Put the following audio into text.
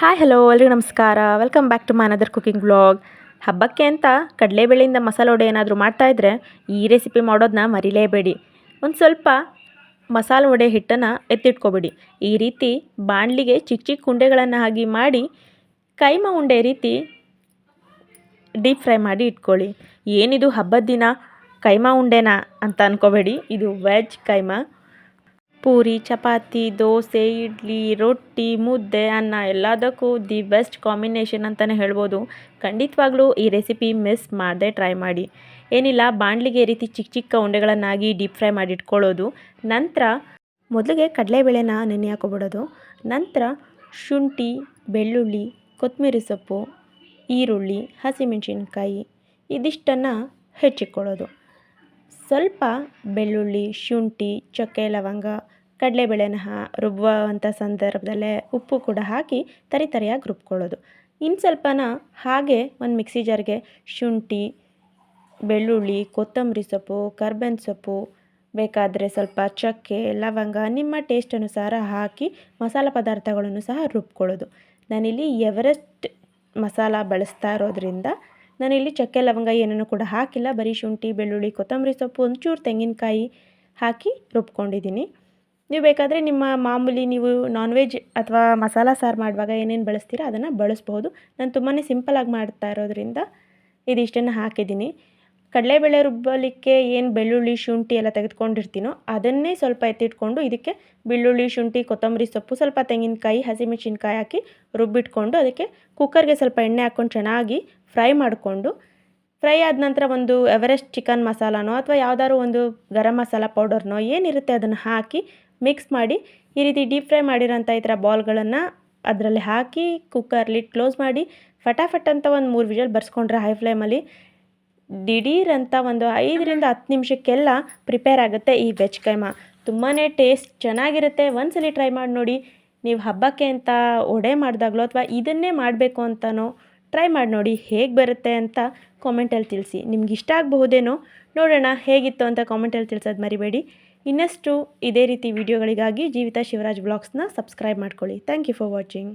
Hi hello ಎಲ್ರಿಗೂ ನಮಸ್ಕಾರ. Welcome back to my another cooking blog ಹಬ್ಬಕ್ಕೆ ಅಂತ ಕಡಲೆಬೇಳೆಯಿಂದ ಮಸಾಲೆ ವಡೆ ಏನಾದರೂ ಮಾಡ್ತಾಯಿದ್ರೆ ಈ ರೆಸಿಪಿ ಮಾಡೋದನ್ನ ಮರಿಲೇಬೇಡಿ. ಒಂದು ಸ್ವಲ್ಪ ಮಸಾಲೆ ವಡೆ ಹಿಟ್ಟನ್ನು ಎತ್ತಿಟ್ಕೊಬೇಡಿ. ಈ ರೀತಿ ಬಾಣಲಿಗೆ ಚಿಕ್ಕ ಚಿಕ್ಕ ಉಂಡೆಗಳನ್ನು ಹಾಗೆ ಮಾಡಿ, ಕೈಮಾ ಉಂಡೆ ರೀತಿ ಡೀಪ್ ಫ್ರೈ ಮಾಡಿ ಇಟ್ಕೊಳ್ಳಿ. ಏನಿದು ಹಬ್ಬದ ದಿನ ಕೈಮಾ ಉಂಡೆನಾ ಅಂತ ಅಂದ್ಕೋಬೇಡಿ ಇದು ವೆಜ್ ಕೈಮಾ. ಪೂರಿ, ಚಪಾತಿ, ದೋಸೆ, ಇಡ್ಲಿ, ರೊಟ್ಟಿ, ಮುದ್ದೆ, ಅನ್ನ ಎಲ್ಲದಕ್ಕೂ ದಿ ಬೆಸ್ಟ್ ಕಾಂಬಿನೇಷನ್ ಅಂತಲೇ ಹೇಳ್ಬೋದು. ಖಂಡಿತವಾಗ್ಲೂ ಈ ರೆಸಿಪಿ ಮಿಸ್ ಮಾಡದೆ ಟ್ರೈ ಮಾಡಿ. ಏನಿಲ್ಲ, ಬಾಣಲಿಗೆ ರೀತಿ ಚಿಕ್ಕ ಚಿಕ್ಕ ಉಂಡೆಗಳನ್ನಾಗಿ ಡೀಪ್ ಫ್ರೈ ಮಾಡಿ ಇಟ್ಕೊಳ್ಳೋದು. ನಂತರ ಮೊದಲಿಗೆ ಕಡಲೆಬೇಳೆನ ನೆನೆ ಹಾಕೊಬಿಡೋದು. ನಂತರ ಶುಂಠಿ, ಬೆಳ್ಳುಳ್ಳಿ ಕೊತ್ತಂಬರಿ ಸೊಪ್ಪು, ಈರುಳ್ಳಿ, ಹಸಿಮೆಣಸಿನ್ಕಾಯಿ ಇದಿಷ್ಟನ್ನು ಹೆಚ್ಚಿಕೊಳ್ಳೋದು ಸ್ವಲ್ಪ ಬೆಳ್ಳುಳ್ಳಿ, ಶುಂಠಿ, ಚಕ್ಕೆ, ಲವಂಗ, ಕಡಲೆಬೇಳೆನ ರುಬ್ಬುವಂಥ ಸಂದರ್ಭದಲ್ಲೇ ಉಪ್ಪು ಕೂಡ ಹಾಕಿ ತರಿ ತರಿಯಾಗಿ ರುಬ್ಕೊಳ್ಳೋದು. ಇನ್ನು ಸ್ವಲ್ಪನ ಹಾಗೆ ಒಂದು ಮಿಕ್ಸಿ ಜಾರ್ಗೆ ಶುಂಠಿ, ಬೆಳ್ಳುಳ್ಳಿ, ಕೊತ್ತಂಬರಿ ಸೊಪ್ಪು, ಕರ್ಬೇವಿನ ಸೊಪ್ಪು, ಬೇಕಾದರೆ ಸ್ವಲ್ಪ ಚಕ್ಕೆ, ಲವಂಗ ನಿಮ್ಮ ಟೇಸ್ಟ್ ಅನುಸಾರ ಹಾಕಿ ಮಸಾಲ ಪದಾರ್ಥಗಳನ್ನು ಸಹ ರುಬ್ಕೊಳ್ಳೋದು. ನಾನಿಲ್ಲಿ ಎವರೆಸ್ಟ್ ಮಸಾಲ ಬಳಸ್ತಾ ಇರೋದ್ರಿಂದ ನಾನಿಲ್ಲಿ ಚಕ್ಕೆ, ಲವಂಗ ಏನನ್ನು ಕೂಡ ಹಾಕಿಲ್ಲ. ಬರೀ ಶುಂಠಿ, ಬೆಳ್ಳುಳ್ಳಿ, ಕೊತ್ತಂಬರಿ ಸೊಪ್ಪು, ಒಂಚೂರು ತೆಂಗಿನಕಾಯಿ ಹಾಕಿ ರುಬ್ಕೊಂಡಿದ್ದೀನಿ. ನೀವು ಬೇಕಾದರೆ ನಿಮ್ಮ ಮಾಮೂಲಿ ನೀವು ನಾನ್ ವೆಜ್ ಅಥವಾ ಮಸಾಲ ಸಾರು ಮಾಡುವಾಗ ಏನೇನು ಬಳಸ್ತೀರ ಅದನ್ನು ಬಳಸ್ಬೋದು ನಾನು ತುಂಬಾ ಸಿಂಪಲಾಗಿ ಮಾಡ್ತಾ ಇರೋದ್ರಿಂದ ಇದಿಷ್ಟನ್ನು ಹಾಕಿದ್ದೀನಿ. ಕಡಲೆಬೇಳೆ ರುಬ್ಬಲಿಕ್ಕೆ ಏನು ಬೆಳ್ಳುಳ್ಳಿ, ಶುಂಠಿ ಎಲ್ಲ ತೆಗೆದುಕೊಂಡಿರ್ತೀನೋ ಅದನ್ನೇ ಸ್ವಲ್ಪ ಎತ್ತಿಟ್ಕೊಂಡು ಇದಕ್ಕೆ ಬೆಳ್ಳುಳ್ಳಿ, ಶುಂಠಿ, ಕೊತ್ತಂಬರಿ ಸೊಪ್ಪು, ಸ್ವಲ್ಪ ತೆಂಗಿನಕಾಯಿ, ಹಸಿಮೆಣ್ಸಿನ್ಕಾಯಿ ಹಾಕಿ ರುಬ್ಬಿಟ್ಕೊಂಡು ಅದಕ್ಕೆ ಕುಕ್ಕರ್ಗೆ ಸ್ವಲ್ಪ ಎಣ್ಣೆ ಹಾಕ್ಕೊಂಡು ಚೆನ್ನಾಗಿ ಫ್ರೈ ಮಾಡಿಕೊಂಡು, ಫ್ರೈ ಆದ ನಂತರ ಒಂದು ಎವರೆಸ್ಟ್ ಚಿಕನ್ ಮಸಾಲಾನೋ ಅಥವಾ ಯಾವ್ದಾದ್ರು ಒಂದು ಗರಂ ಮಸಾಲ ಪೌಡರ್ನೋ ಏನಿರುತ್ತೆ ಅದನ್ನು ಹಾಕಿ ಮಿಕ್ಸ್ ಮಾಡಿ ಈ ರೀತಿ ಡೀಪ್ ಫ್ರೈ ಮಾಡಿರೋಂಥ ಈ ಥರ ಬಾಲ್ಗಳನ್ನು ಅದರಲ್ಲಿ ಹಾಕಿ ಕುಕ್ಕರ್ ಲಿಡ್ ಕ್ಲೋಸ್ ಮಾಡಿ, ಫಟಾಫಟ್ ಅಂತ ಒಂದು ಮೂರು ವಿಷಲ್ ಬರ್ಸ್ಕೊಂಡ್ರೆ ಹೈ ಫ್ಲೇಮಲ್ಲಿ ದಿಢೀರ್ ಅಂತ ಒಂದು ಐದರಿಂದ ಹತ್ತು ನಿಮಿಷಕ್ಕೆಲ್ಲ ಪ್ರಿಪೇರ್ ಆಗುತ್ತೆ ಈ ವೆಜ್ ಕೈಮಾ ತುಂಬಾ ಟೇಸ್ಟ್ ಚೆನ್ನಾಗಿರುತ್ತೆ. ಒಂದ್ಸಲಿ ಟ್ರೈ ಮಾಡಿ ನೋಡಿ ನೀವು ಹಬ್ಬಕ್ಕೆ ಅಂತ ಒಡೆ ಮಾಡಿದಾಗಲೋ ಅಥವಾ ಇದನ್ನೇ ಮಾಡಬೇಕು ಅಂತನೋ ಟ್ರೈ ಮಾಡಿ ನೋಡಿ ಹೇಗೆ ಬರುತ್ತೆ ಅಂತ ಕಾಮೆಂಟಲ್ಲಿ ತಿಳಿಸಿ. ನಿಮ್ಗೆ ಇಷ್ಟ ಆಗಬಹುದೇನೋ ನೋಡೋಣ ಹೇಗಿತ್ತು ಅಂತ ಕಾಮೆಂಟಲ್ಲಿ ತಿಳಿಸೋದು ಮರಿಬೇಡಿ. ಇನ್ನಷ್ಟು ಇದೇ ರೀತಿ ವಿಡಿಯೋಗಳಿಗಾಗಿ ಜೀವಿತಾ ಶಿವರಾಜ್ ಬ್ಲಾಗ್ಸ್ನ ಸಬ್ಸ್ಕ್ರೈಬ್ ಮಾಡ್ಕೊಳ್ಳಿ. Thank you for watching